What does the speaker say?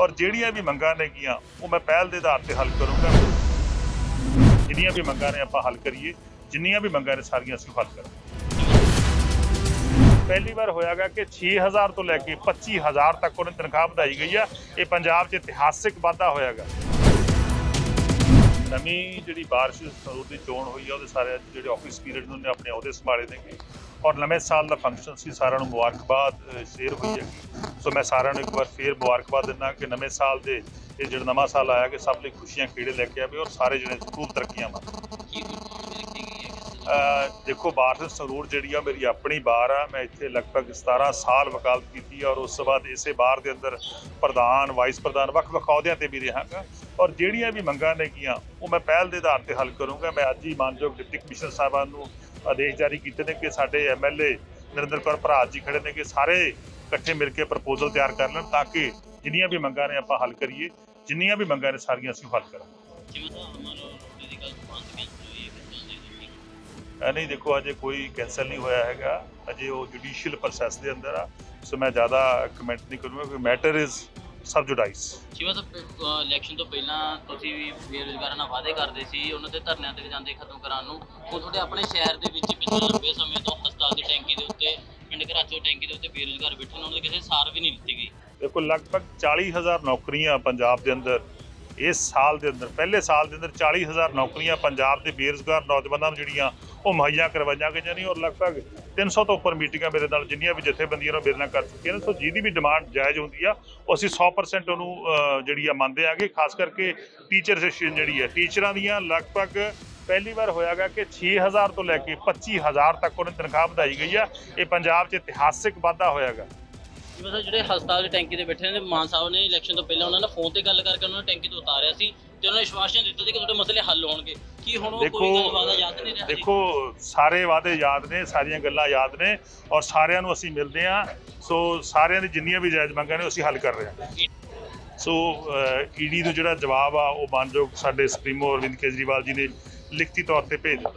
ਔਰ ਜਿਹੜੀਆਂ ਵੀ ਮੰਗਾਂ ਨੇਗੀਆਂ ਉਹ ਮੈਂ ਪਹਿਲ ਦੇ ਆਧਾਰ ਤੇ ਹੱਲ ਕਰੂੰਗਾ। ਜਿਹੜੀਆਂ ਵੀ ਮੰਗਾਂ ਨੇ ਆਪਾਂ ਹੱਲ ਕਰੀਏ, ਜਿੰਨੀਆਂ ਵੀ ਮੰਗਾਂ ਨੇ ਸਾਰੀਆਂ ਅਸੀਂ ਹੱਲ ਕਰਾਂਗੇ। ਪਹਿਲੀ ਵਾਰ ਹੋਇਆਗਾ ਕਿ 6000 ਤੋਂ ਲੈ ਕੇ 25000 ਤੱਕ ਉਹਨੇ ਤਨਖਾਹ ਵਧਾਈ ਗਈ ਆ। ਇਹ ਪੰਜਾਬ 'ਚ ਇਤਿਹਾਸਿਕ ਵਾਧਾ ਹੋਇਆਗਾ। ਨਵੀਂ ਜਿਹੜੀ ਬਾਰਿਸ਼ ਸਰੂਰ ਦੀ ਚੋਣ ਹੋਈ ਆ, ਉਹਦੇ ਸਾਰੇ ਜਿਹੜੇ ਆਫਿਸ ਪੀਰੀਅਡ ਨੂੰ ਉਹਨੇ ਆਪਣੇ ਅਹੁਦੇ ਸੰਭਾਲੇ ਨੇਗੇ। ਔਰ ਨਵੇਂ ਸਾਲ ਦਾ ਫੰਕਸ਼ਨ ਸੀ, ਸਾਰਿਆਂ ਨੂੰ ਮੁਬਾਰਕਬਾਦ ਸ਼ੇਅਰ ਹੋਈ ਹੈ ਸੋ ਮੈਂ ਸਾਰਿਆਂ ਨੂੰ ਇੱਕ ਵਾਰ ਫੇਰ ਮੁਬਾਰਕਬਾਦ ਦਿੰਦਾ ਕਿ ਨਵੇਂ ਸਾਲ ਦੇ ਇਹ ਜਿਹੜਾ ਨਵਾਂ ਸਾਲ ਆਇਆ ਕਿ ਸਭ ਲਈ ਖੁਸ਼ੀਆਂ ਖੇੜੇ ਲੈ ਕੇ ਆਵੇ ਔਰ ਸਾਰੇ ਜਿਹੜੇ ਖੂਬ ਤਰੱਕੀਆਂ ਅਹ ਦੇਖੋ ਬਾਰਿਸ਼ ਸਰੂਰ ਜਿਹੜੀ ਆ ਮੇਰੀ ਆਪਣੀ ਬਾਰ ਆ। ਮੈਂ ਇੱਥੇ ਲਗਭਗ 17 ਸਾਲ ਵਕਾਲਤ ਕੀਤੀ ਔਰ ਉਸ ਤੋਂ ਬਾਅਦ ਇਸੇ ਬਾਰ ਦੇ ਅੰਦਰ ਪ੍ਰਧਾਨ ਵਾਈਸ ਪ੍ਰਧਾਨ ਵੱਖ ਵੱਖ ਅਹੁਦਿਆਂ ਤੇ ਵੀ ਰਹਾਂਗਾ। ਔਰ ਜਿਹੜੀਆਂ ਵੀ ਮੰਗਾਂ ਨੇਗੀਆਂ ਉਹ ਮੈਂ ਪਹਿਲ ਦੇ ਆਧਾਰ ਤੇ ਹੱਲ ਕਰੂੰਗਾ। ਮੈਂ ਅੱਜ ਹੀ ਮਾਨਯੋਗ ਡਿਪਟੀ ਕਮਿਸ਼ਨਰ ਸਾਹਿਬਾਨ ਨੂੰ ਆਦੇਸ਼ ਜਾਰੀ ਕੀਤੇ ਨੇ ਕਿ ਸਾਡੇ ਐਮਐਲਏ ਨਰਿੰਦਰ ਕੌਰ ਭਰਾਜ ਜੀ ਖੜੇ ਨੇ ਕਿ ਸਾਰੇ ਇਕੱਠੇ ਮਿਲ ਕੇ ਪ੍ਰਪੋਜ਼ਲ ਤਿਆਰ ਕਰ ਲੈਣ ਤਾਂ ਕਿ ਜਿੰਨੀਆਂ ਵੀ ਮੰਗਾਂ ਨੇ ਆਪਾਂ ਹੱਲ ਕਰੀਏ ਜਿੰਨੀਆਂ ਵੀ ਮੰਗਾਂ ਨੇ ਸਾਰੀਆਂ ਅਸੀਂ ਹੱਲ ਕਰਾਂਗੇ। ਜਿਵੇਂ ਤਾਂ ਦੀ ਗੱਲ ਬੰਦ ਕੈਂਸਲ ਹੋਈ ਨਹੀਂ ਦੇਖੋ ਅਜੇ ਕੋਈ ਕੈਂਸਲ ਨਹੀਂ ਹੋਇਆ ਹੈਗਾ। ਅਜੇ ਉਹ ਜੁਡੀਸ਼ੀਅਲ ਪ੍ਰੋਸੈਸ ਦੇ ਅੰਦਰ ਆ ਸੋ ਮੈਂ ਜ਼ਿਆਦਾ ਕਮੈਂਟ ਨਹੀਂ ਕਰੂੰਗਾ ਕਿ ਮੈਟਰ ਇਜ਼ ਸਬ ਜੁਡਾਈਸ ਜਿਵੇਂ ਤਾਂ ਇਲੈਕਸ਼ਨ ਤੋਂ ਪਹਿਲਾਂ ਤੁਸੀਂ ਵੀ ਬੇਰੁਜ਼ਗਾਰਾਂ ਨਾਲ ਵਾਅਦੇ ਕਰਦੇ ਸੀ ਉਹਨਾਂ ਦੇ ਧਰਨਿਆਂ ਤੇ ਜਾਂਦੇ ਖਤਮ ਕਰਾਉਣ ਨੂੰ। ਹੁਣ ਤੁਹਾਡੇ ਆਪਣੇ ਸ਼ਹਿਰ ਦੇ ਵਿੱਚ ਪਿਛਲੇ ਲੰਬੇ ਸਮੇਂ ਤੋਂ ਉੱਤੇ ਉਹਨਾਂ ਦੀ ਕਿਸੇ ਸਾਰ ਵੀ ਨਹੀਂ ਦਿੱਤੀ ਗਈ। ਦੇਖੋ, ਲਗਭਗ 40000 ਨੌਕਰੀਆਂ ਪੰਜਾਬ ਦੇ ਅੰਦਰ ਇਸ ਸਾਲ ਦੇ ਅੰਦਰ, ਪਹਿਲੇ ਸਾਲ ਦੇ ਅੰਦਰ 40000 ਨੌਕਰੀਆਂ ਪੰਜਾਬ ਦੇ ਬੇਰੁਜ਼ਗਾਰ ਨੌਜਵਾਨਾਂ ਨੂੰ ਜਿਹੜੀਆਂ ਉਹ ਮੁਹੱਈਆ ਕਰਵਾਈਆਂ ਗਈਆਂ ਨੇ ਔਰ ਲਗਭਗ 300 ਤੋਂ ਉੱਪਰ ਮੀਟਿੰਗਾਂ ਮੇਰੇ ਨਾਲ ਜਿੰਨੀਆਂ ਵੀ ਜਥੇਬੰਦੀਆਂ ਨੇ ਮੇਰੇ ਨਾਲ ਕਰ ਚੁੱਕੀਆਂ ਨੇ। ਸੋ ਜਿਹਦੀ ਵੀ ਡਿਮਾਂਡ ਜਾਇਜ਼ ਹੁੰਦੀ ਆ, ਉਹ ਅਸੀਂ 100% ਉਹਨੂੰ ਜਿਹੜੀ ਆ ਮੰਨਦੇ ਆਗੇ, ਖਾਸ ਕਰਕੇ ਟੀਚਰ ਸੈਸ਼ਨ ਜਿਹੜੀ ਹੈ। ਟੀਚਰਾਂ ਦੀਆਂ ਲਗਭਗ ਪਹਿਲੀ ਵਾਰ ਹੋਇਆਗਾ ਕਿ 6000 ਤੋਂ ਲੈ ਕੇ 25000 ਤੱਕ ਉਹਨੇ ਤਨਖਾਹ ਵਧਾਈ ਗਈ ਆ। ਇਹ ਪੰਜਾਬ 'ਚ ਇਤਿਹਾਸਿਕ ਵਾਧਾ ਹੋਇਆਗਾ ਜਿਵੇਂ ਤਾਂ ਜਿਹੜੇ ਹਸਪਤਾਲ ਦੀ ਟੈਂਕੀ ਤੇ ਬੈਠੇ ਨੇ ਮਾਨ ਸਾਹਿਬ ਨੇ ਇਲੈਕਸ਼ਨ ਤੋਂ ਪਹਿਲਾਂ ਉਹਨਾਂ ਨੇ ਫੋਨ ਤੇ ਗੱਲ ਕਰਕੇ ਉਹਨਾਂ ਨੂੰ ਟੈਂਕੀ ਤੋਂ ਉਤਾਰਿਆ ਸੀ ਤੇ ਉਹਨਾਂ ਨੇ ਵਿਸ਼ਵਾਸਨ ਦਿੱਤਾ ਸੀ ਕਿ ਤੁਹਾਡੇ ਮਸਲੇ ਹੱਲ ਹੋਣਗੇ। ਕੀ ਹੁਣ ਉਹ ਕੋਈ ਗੱਲ ਵਾਦਾ ਯਾਦ ਨਹੀਂ ਰਿਹਾ? ਦੇਖੋ ਸਾਰੇ ਵਾਅਦੇ ਯਾਦ ਨੇ ਸਾਰੀਆਂ ਗੱਲਾਂ ਯਾਦ ਨੇ ਔਰ ਸਾਰਿਆਂ ਨੂੰ ਅਸੀਂ ਮਿਲਦੇ ਹਾਂ। ਸੋ ਸਾਰਿਆਂ ਦੀ ਜਿੰਨੀਆਂ ਵੀ ਜਾਇਜ਼ ਮੰਗਾਂ ਨੇ ਅਸੀਂ ਹੱਲ ਕਰ ਰਹੇ ਹਾਂ। ਸੋ ਈਡੀ ਨੂੰ ਜਿਹੜਾ ਜਵਾਬ ਆ, ਉਹ ਮਾਨਯੋਗ ਸਾਡੇ ਸੁਪਰੀਮੋ ਅਰਵਿੰਦ ਕੇਜਰੀਵਾਲ ਜੀ ਨੇ ਲਿਖਤੀ ਤੌਰ ਤੇ ਭੇਜ ਦਿੱਤਾ।